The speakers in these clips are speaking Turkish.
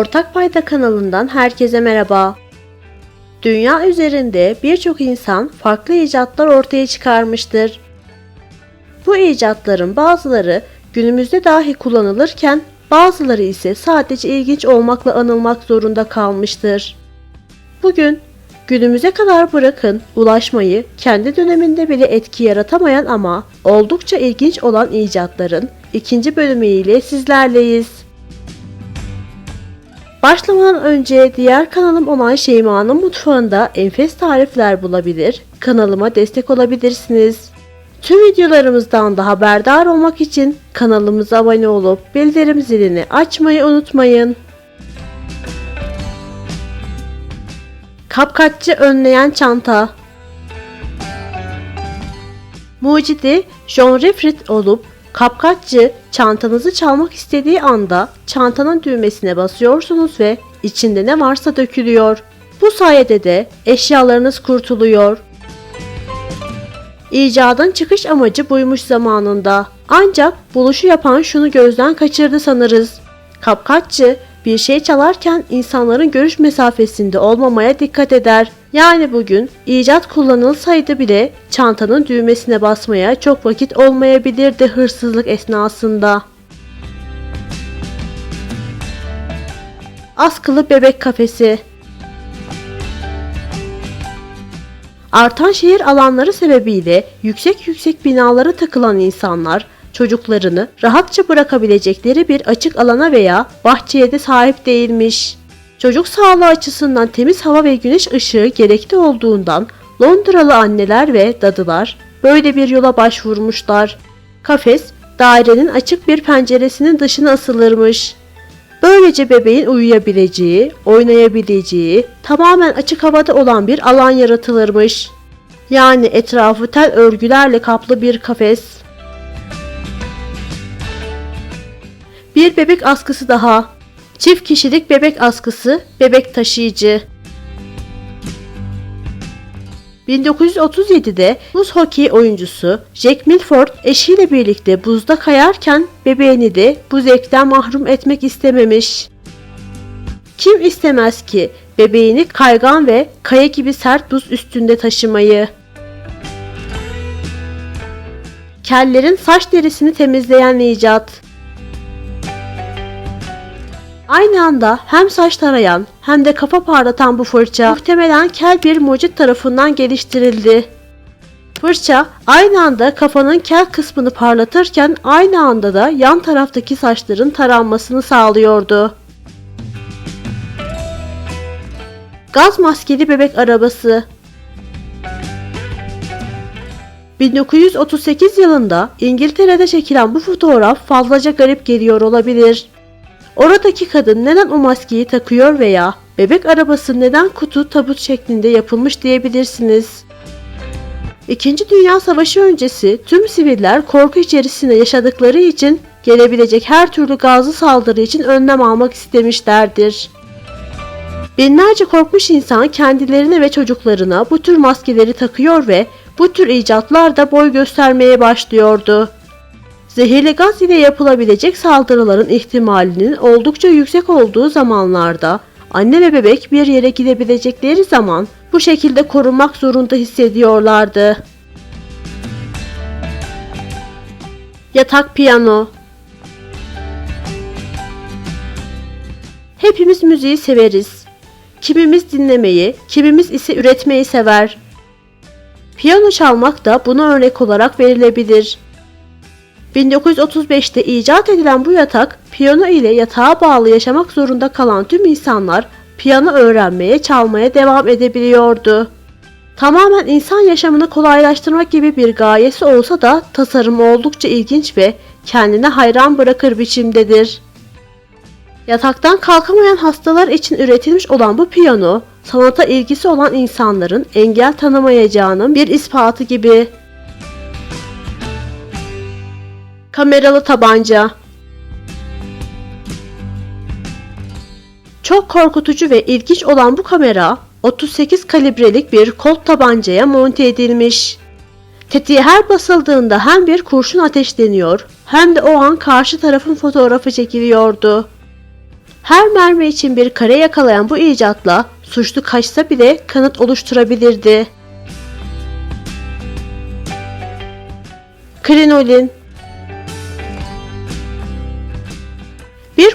Ortak Payda kanalından herkese merhaba. Dünya üzerinde birçok insan farklı icatlar ortaya çıkarmıştır. Bu icatların bazıları günümüzde dahi kullanılırken bazıları ise sadece ilginç olmakla anılmak zorunda kalmıştır. Bugün günümüze kadar bırakın ulaşmayı kendi döneminde bile etki yaratamayan ama oldukça ilginç olan icatların ikinci bölümüyle sizlerleyiz. Başlamadan önce diğer kanalım olan Şeyma'nın mutfağında enfes tarifler bulabilir, kanalıma destek olabilirsiniz. Tüm videolarımızdan da haberdar olmak için kanalımıza abone olup bildirim zilini açmayı unutmayın. Kapkaççı önleyen çanta Mucidi John Refrit olup kapkaççı çantanızı çalmak istediği anda çantanın düğmesine basıyorsunuz ve içinde ne varsa dökülüyor. Bu sayede de eşyalarınız kurtuluyor. İcadın çıkış amacı buymuş zamanında. Ancak buluşu yapan şunu gözden kaçırdı sanırız. Kapkaççı bir şey çalarken insanların görüş mesafesinde olmamaya dikkat eder. Yani bugün icat kullanılsaydı bile çantanın düğmesine basmaya çok vakit olmayabilirdi hırsızlık esnasında. Askılı bebek kafesi Artan şehir alanları sebebiyle yüksek yüksek binalara takılan insanlar çocuklarını rahatça bırakabilecekleri bir açık alana veya bahçeye de sahip değilmiş. Çocuk sağlığı açısından temiz hava ve güneş ışığı gerekli olduğundan Londralı anneler ve dadılar böyle bir yola başvurmuşlar. Kafes dairenin açık bir penceresinin dışına asılırmış. Böylece bebeğin uyuyabileceği, oynayabileceği, tamamen açık havada olan bir alan yaratılırmış. Yani etrafı tel örgülerle kaplı bir kafes. Bir bebek askısı daha. Çift kişilik bebek askısı, bebek taşıyıcı. 1937'de buz hokeyi oyuncusu Jack Milford eşiyle birlikte buzda kayarken bebeğini de bu zevkten mahrum etmek istememiş. Kim istemez ki bebeğini kaygan ve kaya gibi sert buz üstünde taşımayı? Kellerin saç derisini temizleyen icat. Aynı anda hem saç tarayan hem de kafa parlatan bu fırça muhtemelen kel bir mucit tarafından geliştirildi. Fırça aynı anda kafanın kel kısmını parlatırken aynı anda da yan taraftaki saçların taranmasını sağlıyordu. Gaz maskeli bebek arabası 1938 yılında İngiltere'de çekilen bu fotoğraf fazlaca garip geliyor olabilir. Oradaki kadın neden o maskeyi takıyor veya bebek arabası neden kutu tabut şeklinde yapılmış diyebilirsiniz. İkinci Dünya Savaşı öncesi tüm siviller korku içerisinde yaşadıkları için gelebilecek her türlü gazlı saldırı için önlem almak istemişlerdir. Binlerce korkmuş insan kendilerine ve çocuklarına bu tür maskeleri takıyor ve bu tür icatlar da boy göstermeye başlıyordu. Zehirli gaz ile yapılabilecek saldırıların ihtimalinin oldukça yüksek olduğu zamanlarda anne ve bebek bir yere gidebilecekleri zaman bu şekilde korunmak zorunda hissediyorlardı. Yatak piyano Hepimiz müziği severiz. Kimimiz dinlemeyi, kimimiz ise üretmeyi sever. Piyano çalmak da buna örnek olarak verilebilir. 1935'te icat edilen bu yatak, piyano ile yatağa bağlı yaşamak zorunda kalan tüm insanlar piyano öğrenmeye, çalmaya devam edebiliyordu. Tamamen insan yaşamını kolaylaştırmak gibi bir gayesi olsa da tasarımı oldukça ilginç ve kendine hayran bırakır biçimdedir. Yataktan kalkamayan hastalar için üretilmiş olan bu piyano, sanata ilgisi olan insanların engel tanımayacağının bir ispatı gibi. Kameralı tabanca Çok korkutucu ve ilginç olan bu kamera 38 kalibrelik bir kolt tabancaya monte edilmiş. Tetiğe her basıldığında hem bir kurşun ateşleniyor hem de o an karşı tarafın fotoğrafı çekiliyordu. Her mermi için bir kare yakalayan bu icatla suçlu kaçsa bile kanıt oluşturabilirdi. Krinolin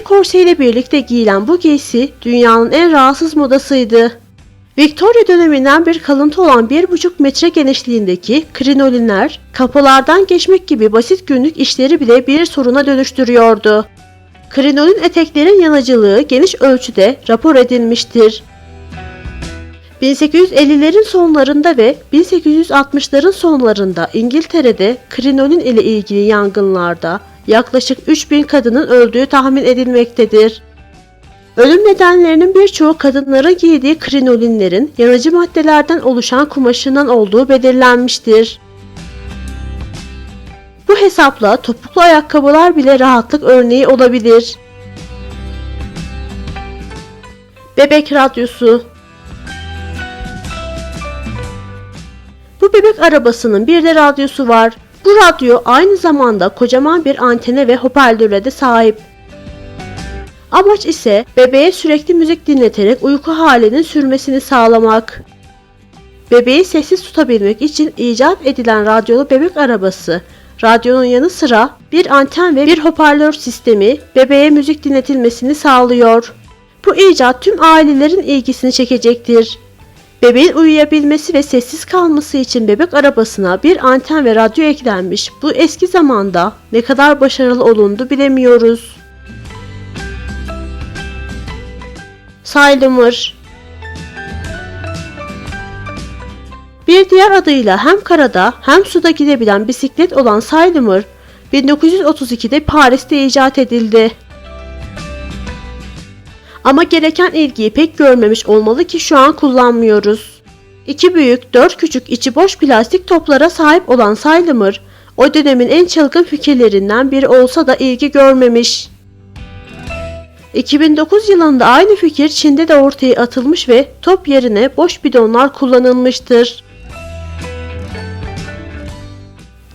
korseyle birlikte giyilen bu giysi dünyanın en rahatsız modasıydı. Victoria döneminden bir kalıntı olan 1,5 metre genişliğindeki krinolinler kapılardan geçmek gibi basit günlük işleri bile bir soruna dönüştürüyordu. Krinolin eteklerin yanıcılığı geniş ölçüde rapor edilmiştir. 1850'lerin sonlarında ve 1860'ların sonlarında İngiltere'de krinolin ile ilgili yangınlarda yaklaşık 3000 kadının öldüğü tahmin edilmektedir. Ölüm nedenlerinin birçoğu kadınların giydiği krinolinlerin yanıcı maddelerden oluşan kumaşından olduğu belirlenmiştir. Bu hesapla topuklu ayakkabılar bile rahatlık örneği olabilir. Bebek radyosu Bu bebek arabasının bir de radyosu var. Bu radyo aynı zamanda kocaman bir antene ve hoparlöre de sahip. Amaç ise bebeğe sürekli müzik dinleterek uyku halinin sürmesini sağlamak. Bebeği sessiz tutabilmek için icat edilen radyolu bebek arabası, radyonun yanı sıra bir anten ve bir hoparlör sistemi bebeğe müzik dinletilmesini sağlıyor. Bu icat tüm ailelerin ilgisini çekecektir. Bebeğin uyuyabilmesi ve sessiz kalması için bebek arabasına bir anten ve radyo eklenmiş. Bu eski zamanda ne kadar başarılı olundu bilemiyoruz. Saylımır Bir diğer adıyla hem karada hem suda gidebilen bisiklet olan Saylımır 1932'de Paris'te icat edildi. Ama gereken ilgiyi pek görmemiş olmalı ki şu an kullanmıyoruz. İki büyük, dört küçük içi boş plastik toplara sahip olan Saylımır, o dönemin en çılgın fikirlerinden biri olsa da ilgi görmemiş. 2009 yılında aynı fikir Çin'de de ortaya atılmış ve top yerine boş bidonlar kullanılmıştır.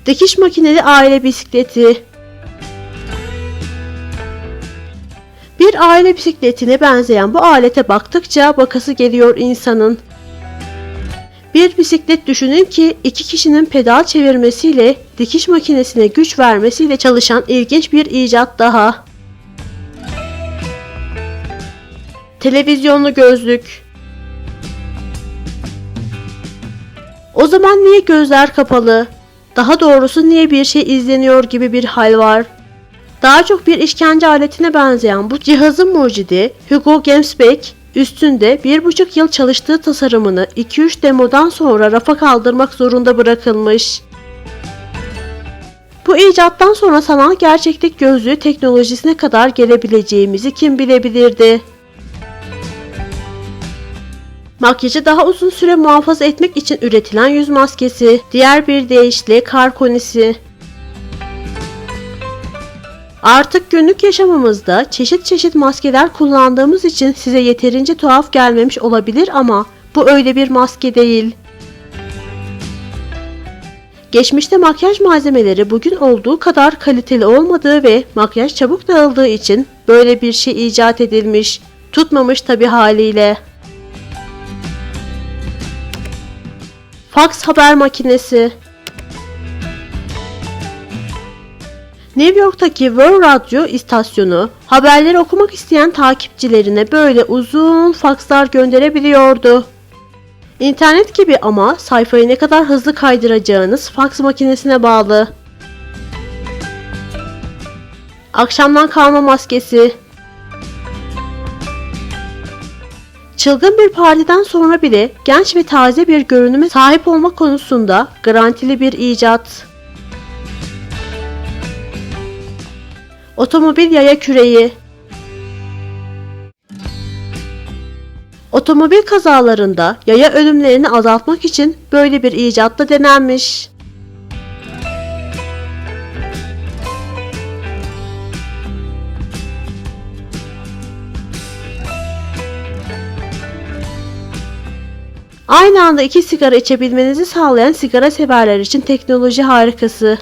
Dikiş makineli aile bisikleti Bir aile bisikletine benzeyen bu alete baktıkça bakası geliyor insanın. Bir bisiklet düşünün ki iki kişinin pedal çevirmesiyle dikiş makinesine güç vermesiyle çalışan ilginç bir icat daha. Televizyonlu gözlük. O zaman niye gözler kapalı? Daha doğrusu niye bir şey izleniyor gibi bir hal var? Daha çok bir işkence aletine benzeyen bu cihazın mucidi Hugo Gemsbeck üstünde bir buçuk yıl çalıştığı tasarımını 2-3 demodan sonra rafa kaldırmak zorunda bırakılmış. Bu icattan sonra sanal gerçeklik gözlüğü teknolojisine kadar gelebileceğimizi kim bilebilirdi? Makyajı daha uzun süre muhafaza etmek için üretilen yüz maskesi, diğer bir deyişle kar konisi. Artık günlük yaşamımızda çeşit çeşit maskeler kullandığımız için size yeterince tuhaf gelmemiş olabilir ama bu öyle bir maske değil. Geçmişte makyaj malzemeleri bugün olduğu kadar kaliteli olmadığı ve makyaj çabuk dağıldığı için böyle bir şey icat edilmiş. Tutmamış tabi haliyle. Fax haber makinesi New York'taki World Radyo istasyonu haberleri okumak isteyen takipçilerine böyle uzun fakslar gönderebiliyordu. İnternet gibi ama sayfayı ne kadar hızlı kaydıracağınız faks makinesine bağlı. Akşamdan kalma maskesi. Çılgın bir partiden sonra bile genç ve taze bir görünüme sahip olma konusunda garantili bir icat. Otomobil yaya küreği Otomobil kazalarında yaya ölümlerini azaltmak için böyle bir icatla denenmiş. Aynı anda iki sigara içebilmenizi sağlayan sigara severler için teknoloji harikası.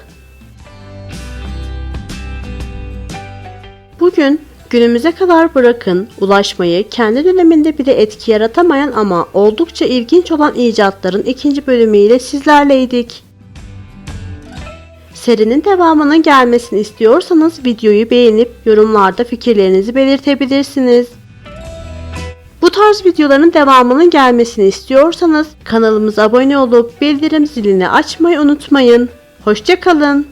Günümüze kadar bırakın ulaşmayı kendi döneminde bile etki yaratamayan ama oldukça ilginç olan icatların ikinci bölümüyle sizlerleydik. Serinin devamının gelmesini istiyorsanız videoyu beğenip yorumlarda fikirlerinizi belirtebilirsiniz. Bu tarz videoların devamının gelmesini istiyorsanız kanalımıza abone olup bildirim zilini açmayı unutmayın. Hoşçakalın.